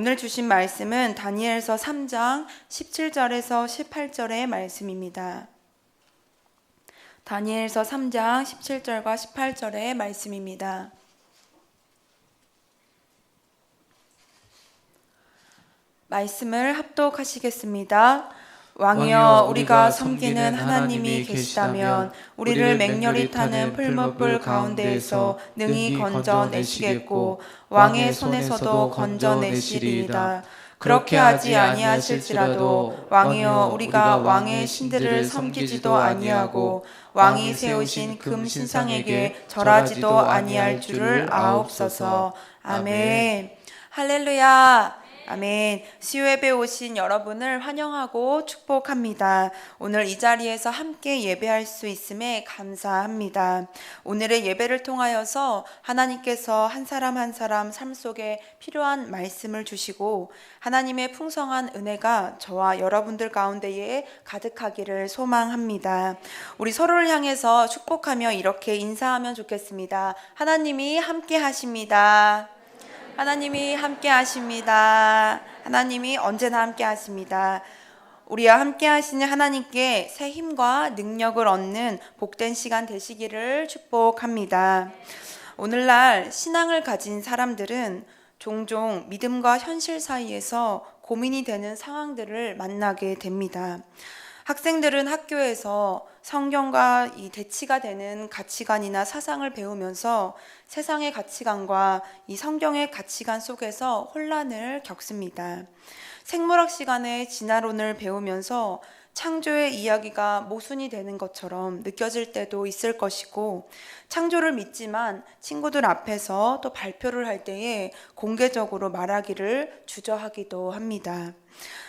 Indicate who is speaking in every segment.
Speaker 1: 오늘 주신 말씀은 다니엘서 3장 17절에서 18절의 말씀입니다. 다니엘서 3장 17절과 18절의 말씀입니다. 말씀을 합독하시겠습니다. 왕이여 우리가 섬기는 하나님이 계시다면 우리를 맹렬히 타는 풀무불 가운데에서 능히 건져내시겠고 왕의 손에서도 건져내시리이다. 그렇게 하지 아니하실지라도 왕이여 우리가 왕의 신들을 섬기지도 아니하고 왕이 세우신 금 신상에게 절하지도 아니할 줄을 아옵소서. 아멘. 할렐루야. 아멘. 시외배 오신 여러분을 환영하고 축복합니다. 오늘 이 자리에서 함께 예배할 수 있음에 감사합니다. 오늘의 예배를 통하여서 하나님께서 한 사람 한 사람 삶 속에 필요한 말씀을 주시고 하나님의 풍성한 은혜가 저와 여러분들 가운데에 가득하기를 소망합니다. 우리 서로를 향해서 축복하며 이렇게 인사하면 좋겠습니다. 하나님이 함께 하십니다. 하나님이 함께 하십니다. 하나님이 언제나 함께 하십니다. 우리와 함께 하시는 하나님께 새 힘과 능력을 얻는 복된 시간 되시기를 축복합니다. 오늘날 신앙을 가진 사람들은 종종 믿음과 현실 사이에서 고민이 되는 상황들을 만나게 됩니다. 학생들은 학교에서 성경과 이 대치가 되는 가치관이나 사상을 배우면서 세상의 가치관과 이 성경의 가치관 속에서 혼란을 겪습니다. 생물학 시간에 진화론을 배우면서 창조의 이야기가 모순이 되는 것처럼 느껴질 때도 있을 것이고 창조를 믿지만 친구들 앞에서 또 발표를 할 때에 공개적으로 말하기를 주저하기도 합니다.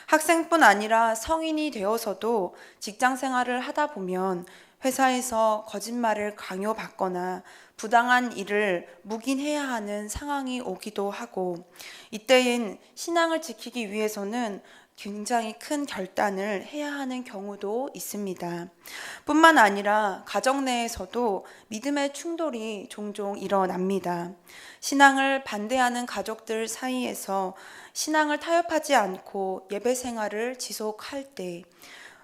Speaker 1: 학생뿐 아니라 성인이 되어서도 직장 생활을 하다 보면 회사에서 거짓말을 강요받거나 부당한 일을 묵인해야 하는 상황이 오기도 하고 이때엔 신앙을 지키기 위해서는 굉장히 큰 결단을 해야 하는 경우도 있습니다. 뿐만 아니라 가정 내에서도 믿음의 충돌이 종종 일어납니다. 신앙을 반대하는 가족들 사이에서 신앙을 타협하지 않고 예배 생활을 지속할 때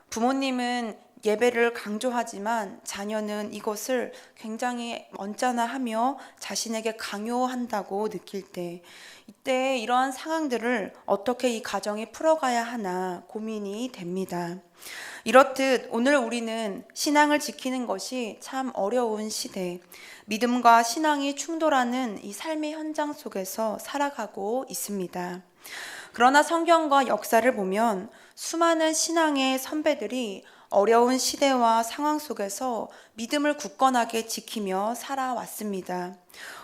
Speaker 1: 부모님은 예배를 강조하지만 자녀는 이것을 굉장히 언짢아하며 자신에게 강요한다고 느낄 때 이때 이러한 상황들을 어떻게 이 가정이 풀어가야 하나 고민이 됩니다. 이렇듯 오늘 우리는 신앙을 지키는 것이 참 어려운 시대, 믿음과 신앙이 충돌하는 이 삶의 현장 속에서 살아가고 있습니다. 그러나 성경과 역사를 보면 수많은 신앙의 선배들이 어려운 시대와 상황 속에서 믿음을 굳건하게 지키며 살아왔습니다.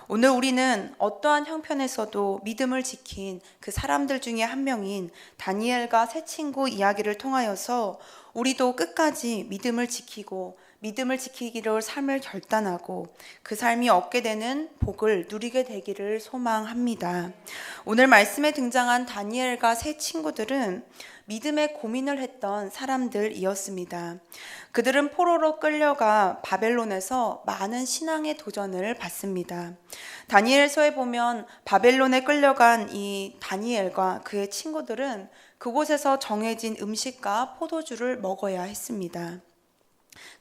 Speaker 1: 오늘 우리는 어떠한 형편에서도 믿음을 지킨 그 사람들 중에 한 명인 다니엘과 새 친구 이야기를 통하여서 우리도 끝까지 믿음을 지키고 믿음을 지키기로 삶을 결단하고 그 삶이 얻게 되는 복을 누리게 되기를 소망합니다. 오늘 말씀에 등장한 다니엘과 세 친구들은 믿음의 고민을 했던 사람들이었습니다. 그들은 포로로 끌려가 바벨론에서 많은 신앙의 도전을 받습니다. 다니엘서에 보면 바벨론에 끌려간 이 다니엘과 그의 친구들은 그곳에서 정해진 음식과 포도주를 먹어야 했습니다.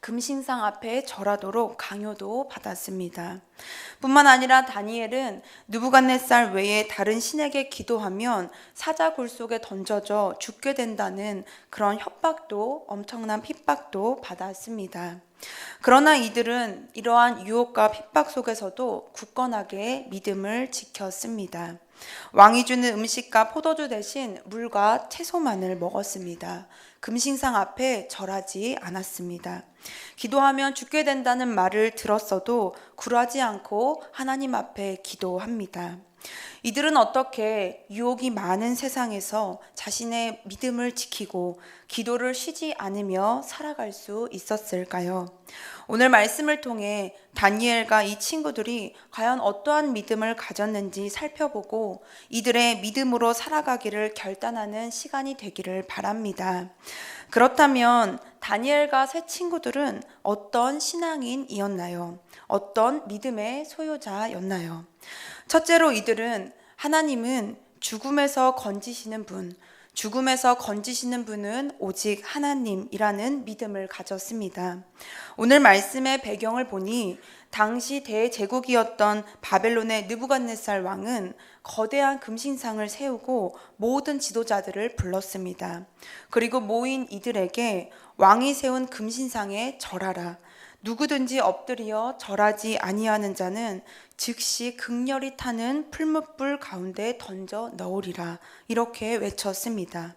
Speaker 1: 금신상 앞에 절하도록 강요도 받았습니다. 뿐만 아니라 다니엘은 누부갓네살 외에 다른 신에게 기도하면 사자굴 속에 던져져 죽게 된다는 그런 협박도 엄청난 핍박도 받았습니다. 그러나 이들은 이러한 유혹과 핍박 속에서도 굳건하게 믿음을 지켰습니다. 왕이 주는 음식과 포도주 대신 물과 채소만을 먹었습니다. 금신상 앞에 절하지 않았습니다. 기도하면 죽게 된다는 말을 들었어도 굴하지 않고 하나님 앞에 기도합니다. 이들은 어떻게 유혹이 많은 세상에서 자신의 믿음을 지키고 기도를 쉬지 않으며 살아갈 수 있었을까요? 오늘 말씀을 통해 다니엘과 이 친구들이 과연 어떠한 믿음을 가졌는지 살펴보고 이들의 믿음으로 살아가기를 결단하는 시간이 되기를 바랍니다. 그렇다면 다니엘과 새 친구들은 어떤 신앙인이었나요? 어떤 믿음의 소유자였나요? 첫째로 이들은 하나님은 죽음에서 건지시는 분, 죽음에서 건지시는 분은 오직 하나님이라는 믿음을 가졌습니다. 오늘 말씀의 배경을 보니 당시 대제국이었던 바벨론의 느부갓네살 왕은 거대한 금신상을 세우고 모든 지도자들을 불렀습니다. 그리고 모인 이들에게 왕이 세운 금신상에 절하라. 누구든지 엎드려 절하지 아니하는 자는 즉시 극렬히 타는 풀무불 가운데 던져 넣으리라 이렇게 외쳤습니다.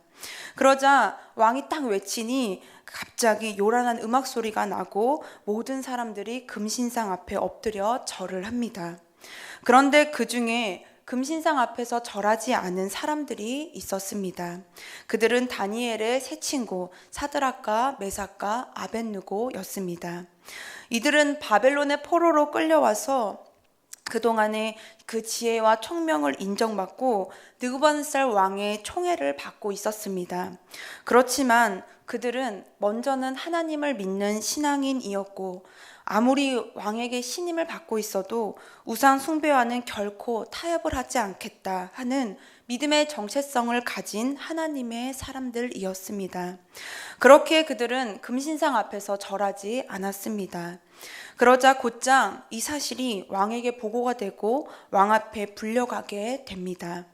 Speaker 1: 그러자 왕이 딱 외치니 갑자기 요란한 음악 소리가 나고 모든 사람들이 금신상 앞에 엎드려 절을 합니다. 그런데 그 중에 금신상 앞에서 절하지 않은 사람들이 있었습니다. 그들은 다니엘의 세 친구 사드락과 메삭과 아벤누고였습니다. 이들은 바벨론의 포로로 끌려와서 그동안에 그 지혜와 총명을 인정받고 느부갓네살 왕의 총애를 받고 있었습니다. 그렇지만 그들은 먼저는 하나님을 믿는 신앙인이었고 아무리 왕에게 신임을 받고 있어도 우상 숭배와는 결코 타협을 하지 않겠다 하는 믿음의 정체성을 가진 하나님의 사람들이었습니다. 그렇게 그들은 금신상 앞에서 절하지 않았습니다. 그러자 곧장 이 사실이 왕에게 보고가 되고 왕 앞에 불려가게 됩니다.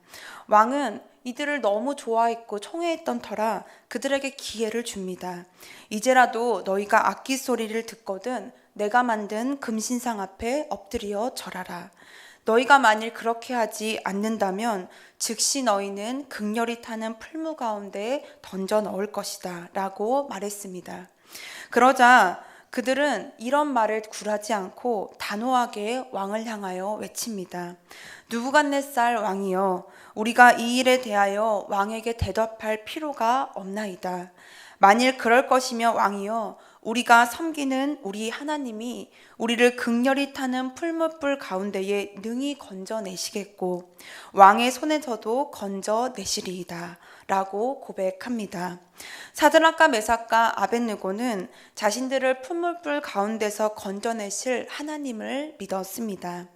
Speaker 1: 왕은 이들을 너무 좋아했고 총애했던 터라 그들에게 기회를 줍니다. 이제라도 너희가 악기 소리를 듣거든 내가 만든 금신상 앞에 엎드려 절하라. 너희가 만일 그렇게 하지 않는다면 즉시 너희는 극렬히 타는 풀무 가운데 던져 넣을 것이다. 라고 말했습니다. 그러자 그들은 이런 말을 굴하지 않고 단호하게 왕을 향하여 외칩니다. 누부갓네살 왕이여 우리가 이 일에 대하여 왕에게 대답할 필요가 없나이다. 만일 그럴 것이며 왕이여 우리가 섬기는 우리 하나님이 우리를 극렬히 타는 풀무불 가운데에 능히 건져내시겠고 왕의 손에서도 건져내시리이다. 라고 고백합니다. 사드락과 메삭과 아벤느고는 자신들을 풀무불 가운데서 건져내실 하나님을 믿었습니다.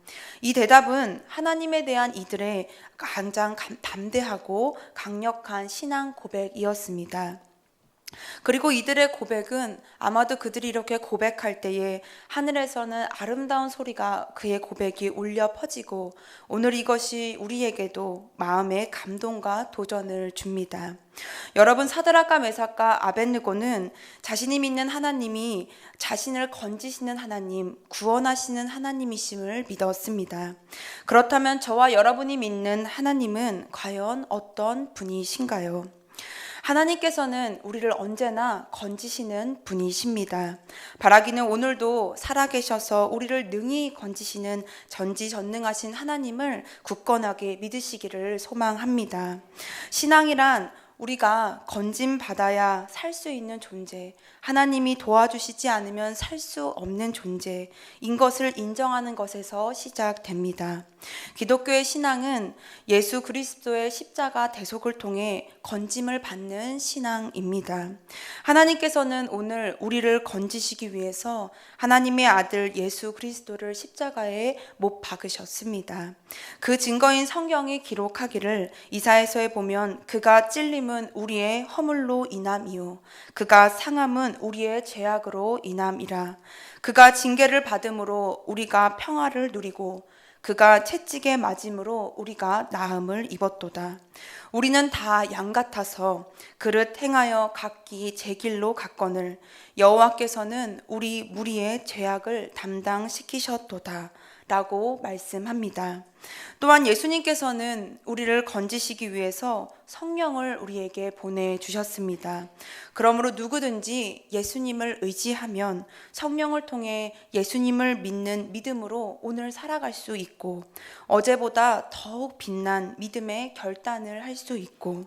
Speaker 1: 이 대답은 하나님에 대한 이들의 가장 담대하고 강력한 신앙 고백이었습니다. 그리고 이들의 고백은 아마도 그들이 이렇게 고백할 때에 하늘에서는 아름다운 소리가 그의 고백이 울려 퍼지고 오늘 이것이 우리에게도 마음의 감동과 도전을 줍니다. 여러분 사드락과 메삭과 아벤느고는 자신이 믿는 하나님이 자신을 건지시는 하나님, 구원하시는 하나님이심을 믿었습니다. 그렇다면 저와 여러분이 믿는 하나님은 과연 어떤 분이신가요? 하나님께서는 우리를 언제나 건지시는 분이십니다. 바라기는 오늘도 살아계셔서 우리를 능히 건지시는 전지전능하신 하나님을 굳건하게 믿으시기를 소망합니다. 신앙이란 우리가 건짐 받아야 살 수 있는 존재, 하나님이 도와주시지 않으면 살 수 없는 존재인 것을 인정하는 것에서 시작됩니다. 기독교의 신앙은 예수 그리스도의 십자가 대속을 통해 건짐을 받는 신앙입니다. 하나님께서는 오늘 우리를 건지시기 위해서 하나님의 아들 예수 그리스도를 십자가에 못 박으셨습니다. 그 증거인 성경이 기록하기를 이사에서에 보면 그가 찔림은 우리의 허물로 인함이요 그가 상함은 우리의 죄악으로 인함이라 그가 징계를 받음으로 우리가 평화를 누리고 그가 채찍에 맞음으로 우리가 나음을 입었도다. 우리는 다 양 같아서 그릇 행하여 각기 제 길로 갔거늘 여호와께서는 우리 무리의 죄악을 담당시키셨도다. 라고 말씀합니다. 또한 예수님께서는 우리를 건지시기 위해서 성령을 우리에게 보내주셨습니다. 그러므로 누구든지 예수님을 의지하면 성령을 통해 예수님을 믿는 믿음으로 오늘 살아갈 수 있고 어제보다 더욱 빛난 믿음의 결단을 할 수 있고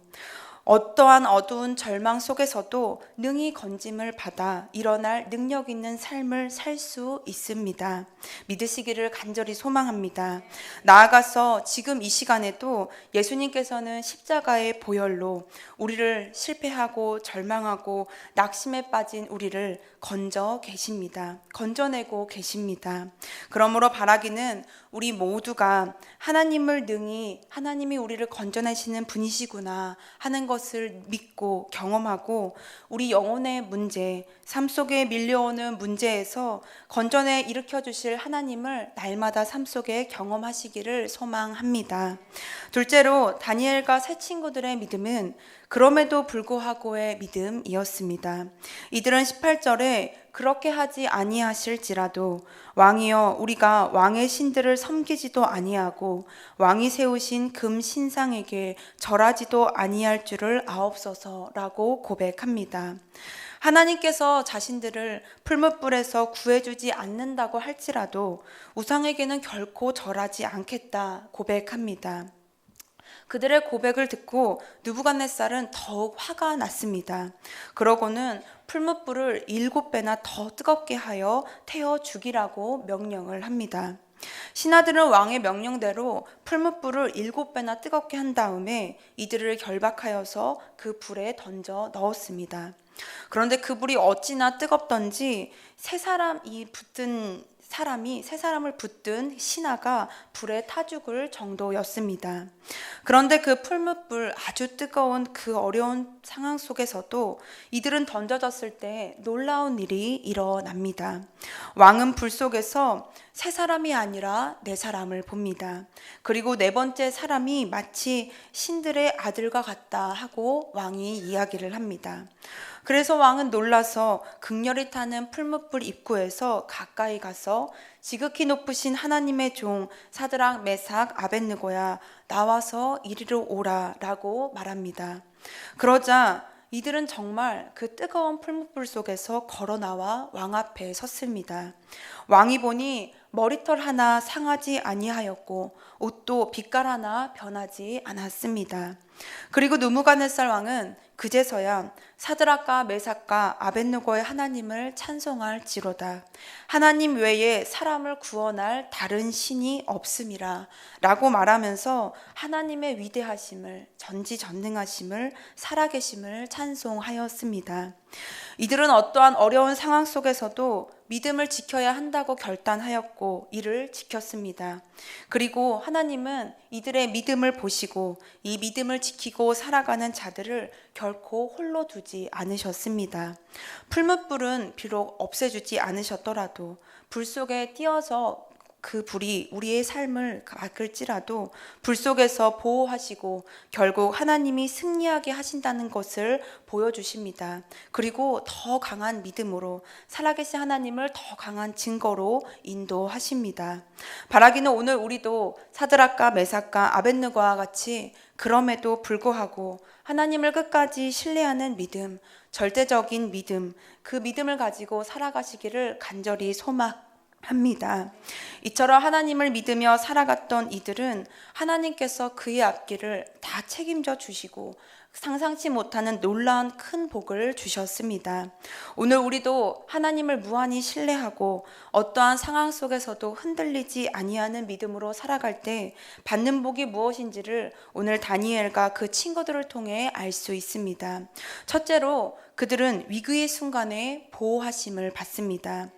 Speaker 1: 어떠한 어두운 절망 속에서도 능히 건짐을 받아 일어날 능력 있는 삶을 살 수 있습니다. 믿으시기를 간절히 소망합니다. 나아가서 지금 이 시간에도 예수님께서는 십자가의 보혈로 우리를 실패하고 절망하고 낙심에 빠진 우리를 건져 계십니다. 건져내고 계십니다. 그러므로 바라기는 우리 모두가 하나님을 능히 하나님이 우리를 건져내시는 분이시구나 하는 것을 믿고 경험하고 우리 영혼의 문제, 삶 속에 밀려오는 문제에서 건져내 일으켜 주실 하나님을 날마다 삶 속에 경험하시기를 소망합니다. 둘째로 다니엘과 새 친구들의 믿음은 그럼에도 불구하고의 믿음이었습니다. 이들은 18절에 그렇게 하지 아니하실지라도 왕이여 우리가 왕의 신들을 섬기지도 아니하고 왕이 세우신 금 신상에게 절하지도 아니할 줄을 아옵소서라고 고백합니다. 하나님께서 자신들을 풀무불에서 구해주지 않는다고 할지라도 우상에게는 결코 절하지 않겠다 고백합니다. 그들의 고백을 듣고 누부갓네살은 더욱 화가 났습니다. 그러고는 풀무불을 일곱 배나 더 뜨겁게 하여 태워 죽이라고 명령을 합니다. 신하들은 왕의 명령대로 풀무불을 일곱 배나 뜨겁게 한 다음에 이들을 결박하여서 그 불에 던져 넣었습니다. 그런데 그 불이 어찌나 뜨겁던지 세 사람이 붙은 사람이 세 사람을 붙든 신하가 불에 타 죽을 정도였습니다. 그런데 그 풀무불 아주 뜨거운 그 어려운 상황 속에서도 이들은 던져졌을 때 놀라운 일이 일어납니다. 왕은 불 속에서 세 사람이 아니라 네 사람을 봅니다. 그리고 네 번째 사람이 마치 신들의 아들과 같다 하고 왕이 이야기를 합니다. 그래서 왕은 놀라서 극렬히 타는 풀무불 입구에서 가까이 가서 지극히 높으신 하나님의 종 사드락 메삭 아벤느고야 나와서 이리로 오라라고 말합니다. 그러자 이들은 정말 그 뜨거운 풀무불 속에서 걸어 나와 왕 앞에 섰습니다. 왕이 보니 머리털 하나 상하지 아니하였고 옷도 빛깔 하나 변하지 않았습니다. 그리고 누무가네살 왕은 그제서야 사드락과 메삭과 아벤누고의 하나님을 찬송할 지로다. 하나님 외에 사람을 구원할 다른 신이 없음이라. 라고 말하면서 하나님의 위대하심을, 전지전능하심을, 살아계심을 찬송하였습니다. 이들은 어떠한 어려운 상황 속에서도 믿음을 지켜야 한다고 결단하였고 이를 지켰습니다. 그리고 하나님은 이들의 믿음을 보시고 이 믿음을 지키고 살아가는 자들을 결코 홀로 두지 않으셨습니다. 풀무불은 비록 없애주지 않으셨더라도 불 속에 뛰어서 그 불이 우리의 삶을 가끌지라도 불 속에서 보호하시고 결국 하나님이 승리하게 하신다는 것을 보여주십니다. 그리고 더 강한 믿음으로 살아계신 하나님을 더 강한 증거로 인도하십니다. 바라기는 오늘 우리도 사드락과 메삭과 아벤느고와 같이 그럼에도 불구하고 하나님을 끝까지 신뢰하는 믿음, 절대적인 믿음, 그 믿음을 가지고 살아가시기를 간절히 소망 합니다. 이처럼 하나님을 믿으며 살아갔던 이들은 하나님께서 그의 앞길을 다 책임져 주시고 상상치 못하는 놀라운 큰 복을 주셨습니다. 오늘 우리도 하나님을 무한히 신뢰하고 어떠한 상황 속에서도 흔들리지 아니하는 믿음으로 살아갈 때 받는 복이 무엇인지를 오늘 다니엘과 그 친구들을 통해 알 수 있습니다. 첫째로 그들은 위기의 순간에 보호하심을 받습니다.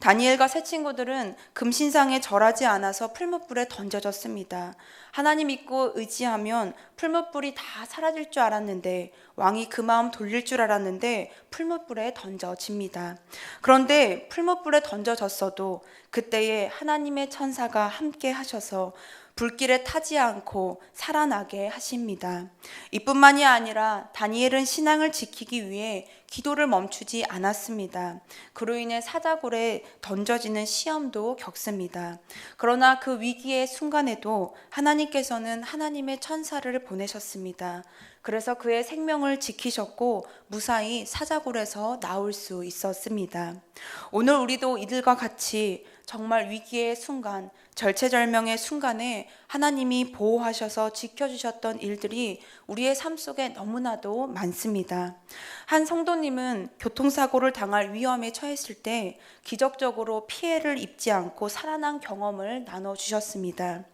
Speaker 1: 다니엘과 새 친구들은 금신상에 절하지 않아서 풀무불에 던져졌습니다. 하나님 믿고 의지하면 풀무불이 다 사라질 줄 알았는데 왕이 그 마음 돌릴 줄 알았는데 풀무불에 던져집니다. 그런데 풀무불에 던져졌어도 그때에 하나님의 천사가 함께 하셔서 불길에 타지 않고 살아나게 하십니다. 이뿐만이 아니라 다니엘은 신앙을 지키기 위해 기도를 멈추지 않았습니다. 그로 인해 사자굴에 던져지는 시험도 겪습니다. 그러나 그 위기의 순간에도 하나님께서는 하나님의 천사를 보내셨습니다. 그래서 그의 생명을 지키셨고 무사히 사자굴에서 나올 수 있었습니다. 오늘 우리도 이들과 같이 정말 위기의 순간, 절체절명의 순간에 하나님이 보호하셔서 지켜주셨던 일들이 우리의 삶 속에 너무나도 많습니다. 한 성도님은 교통사고를 당할 위험에 처했을 때 기적적으로 피해를 입지 않고 살아난 경험을 나눠주셨습니다.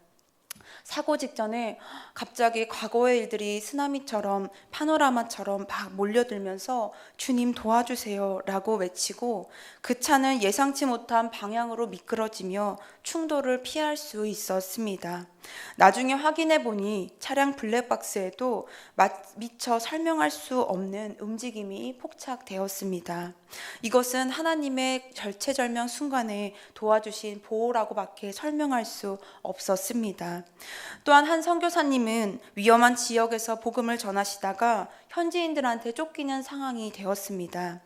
Speaker 1: 사고 직전에 갑자기 과거의 일들이 쓰나미처럼 파노라마처럼 막 몰려들면서 주님 도와주세요 라고 외치고 그 차는 예상치 못한 방향으로 미끄러지며 충돌을 피할 수 있었습니다. 나중에 확인해 보니 차량 블랙박스에도 미처 설명할 수 없는 움직임이 포착되었습니다. 이것은 하나님의 절체절명 순간에 도와주신 보호라고밖에 설명할 수 없었습니다. 또한 한 선교사님은 위험한 지역에서 복음을 전하시다가 현지인들한테 쫓기는 상황이 되었습니다.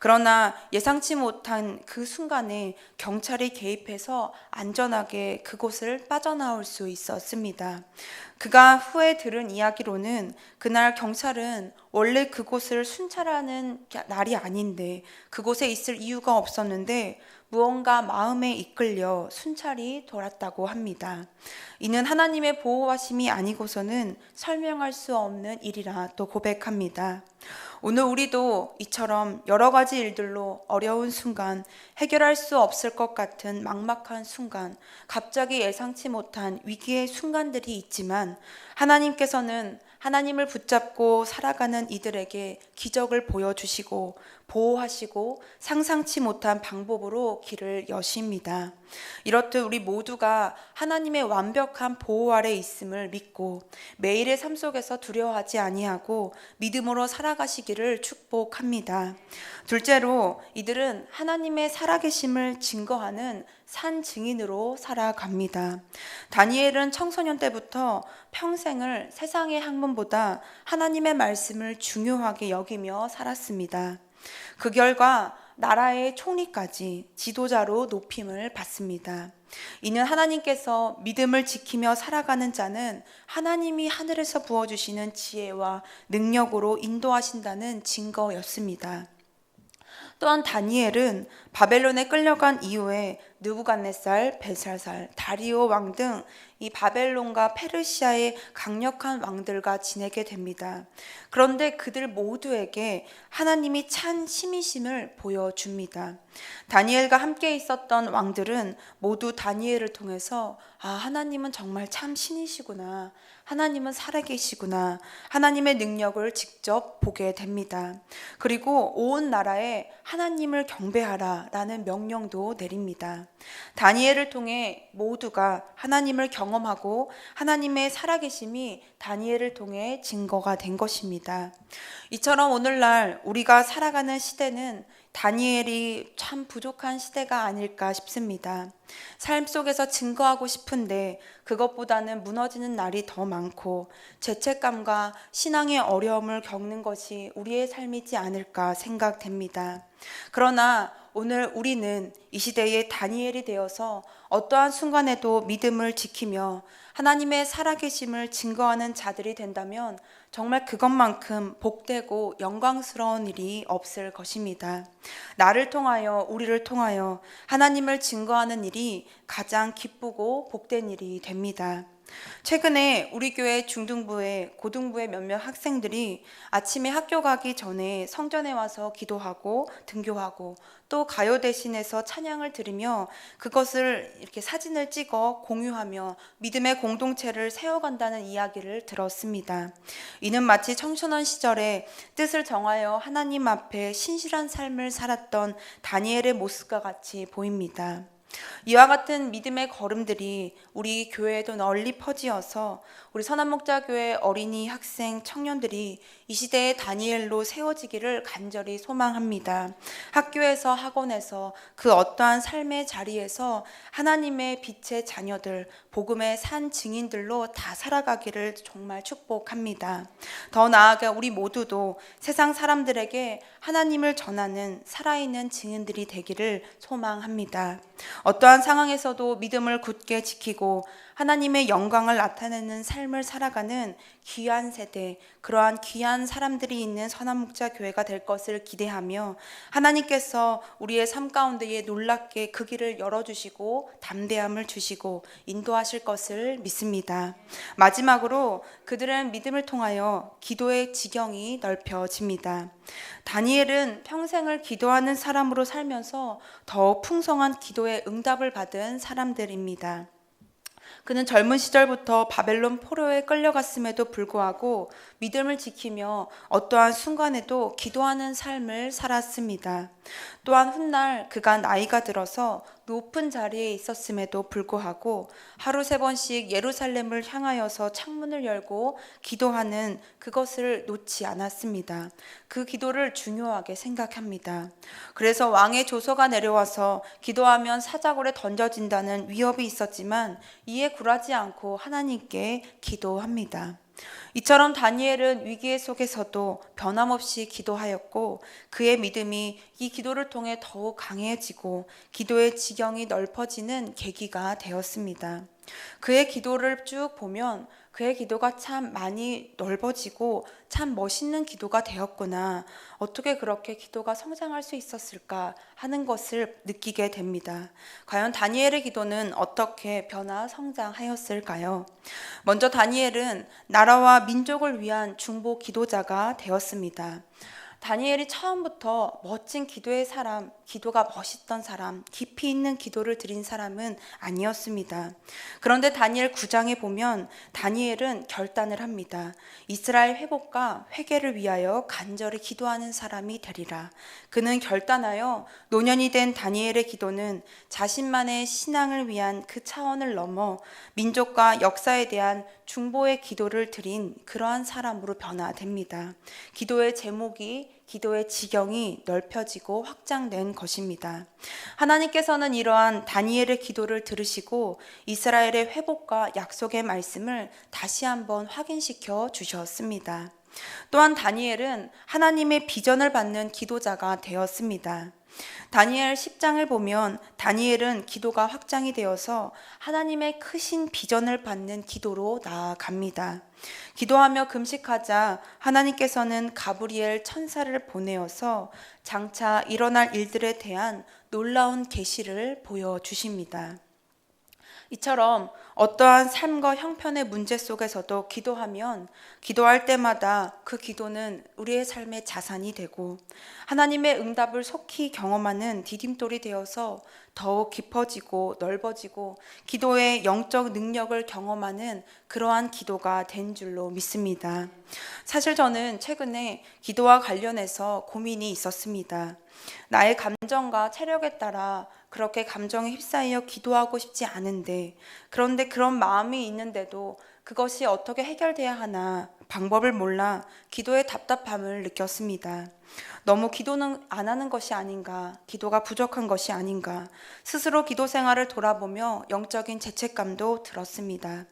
Speaker 1: 그러나 예상치 못한 그 순간에 경찰이 개입해서 안전하게 그곳을 빠져나올 수 있었습니다. 그가 후에 들은 이야기로는 그날 경찰은 원래 그곳을 순찰하는 날이 아닌데 그곳에 있을 이유가 없었는데 무언가 마음에 이끌려 순찰이 돌았다고 합니다. 이는 하나님의 보호하심이 아니고서는 설명할 수 없는 일이라 또 고백합니다. 오늘 우리도 이처럼 여러 가지 일들로 어려운 순간, 해결할 수 없을 것 같은 막막한 순간, 갑자기 예상치 못한 위기의 순간들이 있지만 하나님께서는 하나님을 붙잡고 살아가는 이들에게 기적을 보여주시고 보호하시고 상상치 못한 방법으로 길을 여십니다. 이렇듯 우리 모두가 하나님의 완벽한 보호 아래 있음을 믿고 매일의 삶 속에서 두려워하지 아니하고 믿음으로 살아가시기를 축복합니다. 둘째로 이들은 하나님의 살아계심을 증거하는 산 증인으로 살아갑니다. 다니엘은 청소년 때부터 평생을 세상의 학문보다 하나님의 말씀을 중요하게 여기며 살았습니다. 그 결과 나라의 총리까지 지도자로 높임을 받습니다. 이는 하나님께서 믿음을 지키며 살아가는 자는 하나님이 하늘에서 부어주시는 지혜와 능력으로 인도하신다는 증거였습니다. 또한 다니엘은 바벨론에 끌려간 이후에 느부갓네살, 벨살살, 다리오 왕 등 이 바벨론과 페르시아의 강력한 왕들과 지내게 됩니다. 그런데 그들 모두에게 하나님이 찬 심이심을 보여줍니다. 다니엘과 함께 있었던 왕들은 모두 다니엘을 통해서 아, 하나님은 정말 참 신이시구나. 하나님은 살아계시구나. 하나님의 능력을 직접 보게 됩니다. 그리고 온 나라에 하나님을 경배하라 라는 명령도 내립니다. 다니엘을 통해 모두가 하나님을 경험하고 하나님의 살아계심이 다니엘을 통해 증거가 된 것입니다. 이처럼 오늘날 우리가 살아가는 시대는 다니엘이 참 부족한 시대가 아닐까 싶습니다. 삶 속에서 증거하고 싶은데 그것보다는 무너지는 날이 더 많고 죄책감과 신앙의 어려움을 겪는 것이 우리의 삶이지 않을까 생각됩니다. 그러나 오늘 우리는 이 시대의 다니엘이 되어서 어떠한 순간에도 믿음을 지키며 하나님의 살아계심을 증거하는 자들이 된다면 정말 그것만큼 복되고 영광스러운 일이 없을 것입니다. 나를 통하여 우리를 통하여 하나님을 증거하는 일이 가장 기쁘고 복된 일이 됩니다. 최근에 우리 교회 중등부의 고등부의 몇몇 학생들이 아침에 학교 가기 전에 성전에 와서 기도하고 등교하고 또 가요 대신해서 찬양을 들으며 그것을 이렇게 사진을 찍어 공유하며 믿음의 공동체를 세워간다는 이야기를 들었습니다. 이는 마치 청소년 시절에 뜻을 정하여 하나님 앞에 신실한 삶을 살았던 다니엘의 모습과 같이 보입니다. 이와 같은 믿음의 걸음들이 우리 교회에도 널리 퍼지어서 우리 선한 목자 교회 어린이 학생 청년들이 이 시대의 다니엘로 세워지기를 간절히 소망합니다. 학교에서 학원에서 그 어떠한 삶의 자리에서 하나님의 빛의 자녀들, 복음의 산 증인들로 다 살아가기를 정말 축복합니다. 더 나아가 우리 모두도 세상 사람들에게 하나님을 전하는 살아있는 증인들이 되기를 소망합니다. 어떠한 상황에서도 믿음을 굳게 지키고 하나님의 영광을 나타내는 삶을 살아가는 귀한 세대, 그러한 귀한 사람들이 있는 선한 목자 교회가 될 것을 기대하며 하나님께서 우리의 삶 가운데에 놀랍게 그 길을 열어주시고 담대함을 주시고 인도하실 것을 믿습니다. 마지막으로 그들은 믿음을 통하여 기도의 지경이 넓혀집니다. 다니엘은 평생을 기도하는 사람으로 살면서 더 풍성한 기도의 응답을 받은 사람들입니다. 그는 젊은 시절부터 바벨론 포로에 끌려갔음에도 불구하고 믿음을 지키며 어떠한 순간에도 기도하는 삶을 살았습니다. 또한 훗날 그가 나이가 들어서 높은 자리에 있었음에도 불구하고 하루 세 번씩 예루살렘을 향하여서 창문을 열고 기도하는 그것을 놓지 않았습니다. 그 기도를 중요하게 생각합니다. 그래서 왕의 조서가 내려와서 기도하면 사자굴에 던져진다는 위협이 있었지만 이에 굴하지 않고 하나님께 기도합니다. 이처럼 다니엘은 위기 속에서도 변함없이 기도하였고 그의 믿음이 이 기도를 통해 더욱 강해지고 기도의 지경이 넓어지는 계기가 되었습니다. 그의 기도를 쭉 보면 그의 기도가 참 많이 넓어지고 참 멋있는 기도가 되었구나. 어떻게 그렇게 기도가 성장할 수 있었을까 하는 것을 느끼게 됩니다. 과연 다니엘의 기도는 어떻게 변화 성장하였을까요? 먼저 다니엘은 나라와 민족을 위한 중보 기도자가 되었습니다. 다니엘이 처음부터 멋진 기도의 사람, 기도가 멋있던 사람, 깊이 있는 기도를 드린 사람은 아니었습니다. 그런데 다니엘 9장에 보면 다니엘은 결단을 합니다. 이스라엘 회복과 회개를 위하여 간절히 기도하는 사람이 되리라. 그는 결단하여 노년이 된 다니엘의 기도는 자신만의 신앙을 위한 그 차원을 넘어 민족과 역사에 대한 중보의 기도를 드린 그러한 사람으로 변화됩니다. 기도의 제목이 기도의 지경이 넓혀지고 확장된 것입니다. 하나님께서는 이러한 다니엘의 기도를 들으시고 이스라엘의 회복과 약속의 말씀을 다시 한번 확인시켜 주셨습니다. 또한 다니엘은 하나님의 비전을 받는 기도자가 되었습니다. 다니엘 10장을 보면 다니엘은 기도가 확장이 되어서 하나님의 크신 비전을 받는 기도로 나아갑니다. 기도하며 금식하자 하나님께서는 가브리엘 천사를 보내어서 장차 일어날 일들에 대한 놀라운 계시를 보여 주십니다. 이처럼 어떠한 삶과 형편의 문제 속에서도 기도하면 기도할 때마다 그 기도는 우리의 삶의 자산이 되고 하나님의 응답을 속히 경험하는 디딤돌이 되어서 더욱 깊어지고 넓어지고 기도의 영적 능력을 경험하는 그러한 기도가 된 줄로 믿습니다. 사실 저는 최근에 기도와 관련해서 고민이 있었습니다. 나의 감정과 체력에 따라 그렇게 감정에 휩싸여 기도하고 싶지 않은데 그런데 그런 마음이 있는데도 그것이 어떻게 해결돼야 하나 방법을 몰라 기도의 답답함을 느꼈습니다. 너무 기도는 안 하는 것이 아닌가, 기도가 부족한 것이 아닌가, 스스로 기도 생활을 돌아보며 영적인 죄책감도 들었습니다.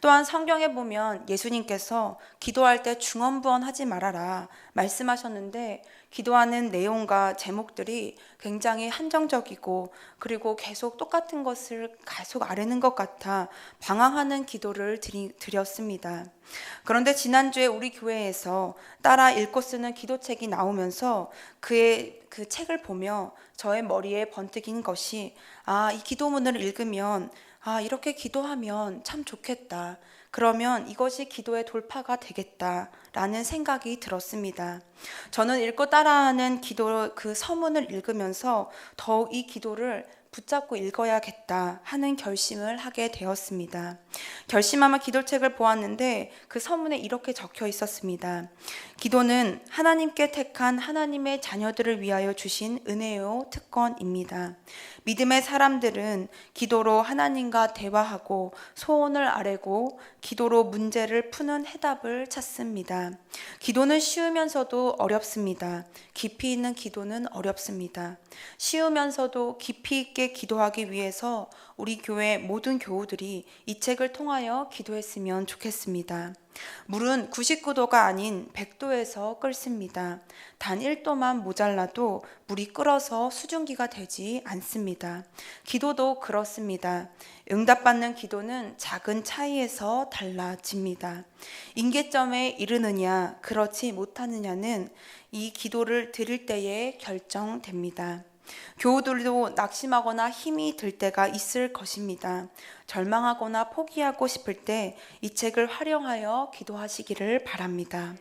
Speaker 1: 또한 성경에 보면 예수님께서 기도할 때 중언부언하지 말아라 말씀하셨는데 기도하는 내용과 제목들이 굉장히 한정적이고 그리고 계속 똑같은 것을 계속 아뢰는 것 같아 방황하는 기도를 드렸습니다. 그런데 지난주에 우리 교회에서 따라 읽고 쓰는 기도책이 나오면서 그의 그 책을 보며 저의 머리에 번뜩인 것이 아, 이 기도문을 읽으면 아, 이렇게 기도하면 참 좋겠다. 그러면 이것이 기도의 돌파가 되겠다라는 생각이 들었습니다. 저는 읽고 따라하는 기도 그 서문을 읽으면서 더욱 이 기도를 붙잡고 읽어야겠다 하는 결심을 하게 되었습니다. 결심하며 기도책을 보았는데 그 서문에 이렇게 적혀 있었습니다. 기도는 하나님께 택한 하나님의 자녀들을 위하여 주신 은혜요 특권입니다. 믿음의 사람들은 기도로 하나님과 대화하고 소원을 아뢰고 기도로 문제를 푸는 해답을 찾습니다. 기도는 쉬우면서도 어렵습니다. 깊이 있는 기도는 어렵습니다. 쉬우면서도 깊이 있게 기도하기 위해서 우리 교회 모든 교우들이 이 책을 통하여 기도했으면 좋겠습니다. 물은 99도가 아닌 100도에서 끓습니다. 단 1도만 모자라도 물이 끓어서 수증기가 되지 않습니다. 기도도 그렇습니다. 응답받는 기도는 작은 차이에서 달라집니다. 인계점에 이르느냐, 그렇지 못하느냐는 이 기도를 드릴 때에 결정됩니다. 교우들도 낙심하거나 힘이 들 때가 있을 것입니다. 절망하거나 포기하고 싶을 때 이 책을 활용하여 기도하시기를 바랍니다.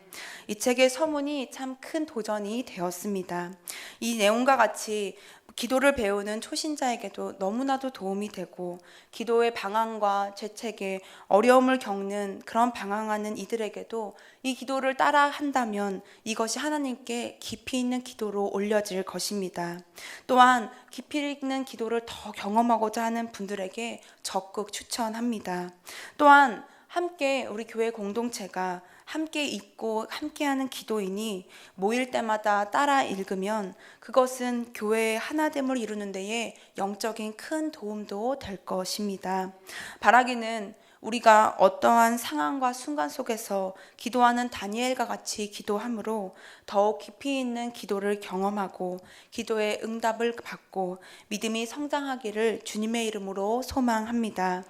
Speaker 1: 이 책의 서문이 참 큰 도전이 되었습니다. 이 내용과 같이 기도를 배우는 초신자에게도 너무나도 도움이 되고 기도의 방황과 죄책에 어려움을 겪는 그런 방황하는 이들에게도 이 기도를 따라 한다면 이것이 하나님께 깊이 있는 기도로 올려질 것입니다. 또한 깊이 있는 기도를 더 경험하고자 하는 분들에게 적극 추천합니다. 또한 함께 우리 교회 공동체가 함께 읽고 함께하는 기도인이 모일 때마다 따라 읽으면 그것은 교회의 하나됨을 이루는 데에 영적인 큰 도움도 될 것입니다. 바라기는 우리가 어떠한 상황과 순간 속에서 기도하는 다니엘과 같이 기도함으로 더욱 깊이 있는 기도를 경험하고 기도의 응답을 받고 믿음이 성장하기를 주님의 이름으로 소망합니다.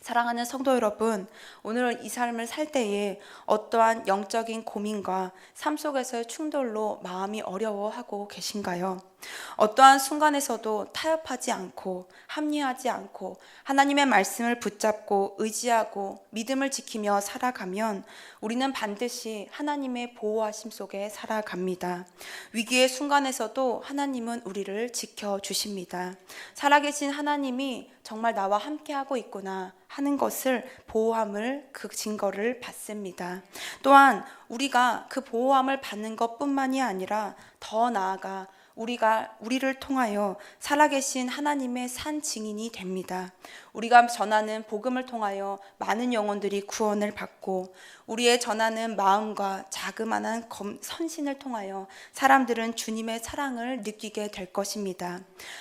Speaker 1: 사랑하는 성도 여러분, 오늘 이 삶을 살 때에 어떠한 영적인 고민과 삶 속에서의 충돌로 마음이 어려워하고 계신가요? 어떠한 순간에서도 타협하지 않고 합리하지 않고 하나님의 말씀을 붙잡고 의지하고 믿음을 지키며 살아가면 우리는 반드시 하나님의 보호하심 속에 살아갑니다. 위기의 순간에서도 하나님은 우리를 지켜 주십니다. 살아계신 하나님이 정말 나와 함께하고 있구나 하는 것을 보호함을 그 증거를 받습니다. 또한 우리가 그 보호함을 받는 것뿐만이 아니라 더 나아가 우리가 우리를 통하여 살아계신 하나님의 산 증인이 됩니다. 우리가 전하는 복음을 통하여 많은 영혼들이 구원을 받고 우리의 전하는 마음과 자그마한 선신을 통하여 사람들은 주님의 사랑을 느끼게 될 것입니다.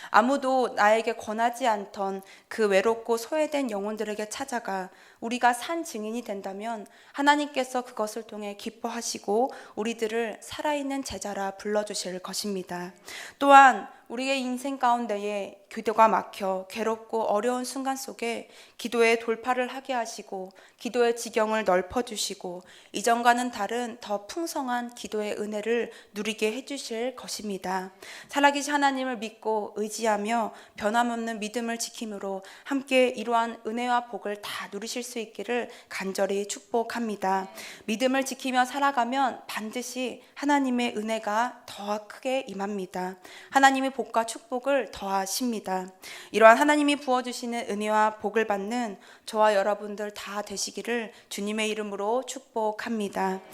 Speaker 1: 아무도 나에게 권하지 않던 그 외롭고 소외된 영혼들에게 찾아가 우리가 산 증인이 된다면 하나님께서 그것을 통해 기뻐하시고 우리들을 살아있는 제자라 불러주실 것입니다. 또한 우리의 인생 가운데에 기도가 막혀 괴롭고 어려운 순간 속에 기도의 돌파를 하게 하시고 기도의 지경을 넓혀 주시고 이전과는 다른 더 풍성한 기도의 은혜를 누리게 해 주실 것입니다. 살아계신 하나님을 믿고 의지하며 변함없는 믿음을 지킴으로 함께 이러한 은혜와 복을 다 누리실 수 있기를 간절히 축복합니다. 믿음을 지키며 살아가면 반드시 하나님의 은혜가 더 크게 임합니다. 하나님의 복과 축복을 더하십니다. 이러한 하나님이 부어주시는 은혜와 복을 받는 저와 여러분들 다 되시기를 주님의 이름으로 축복합니다.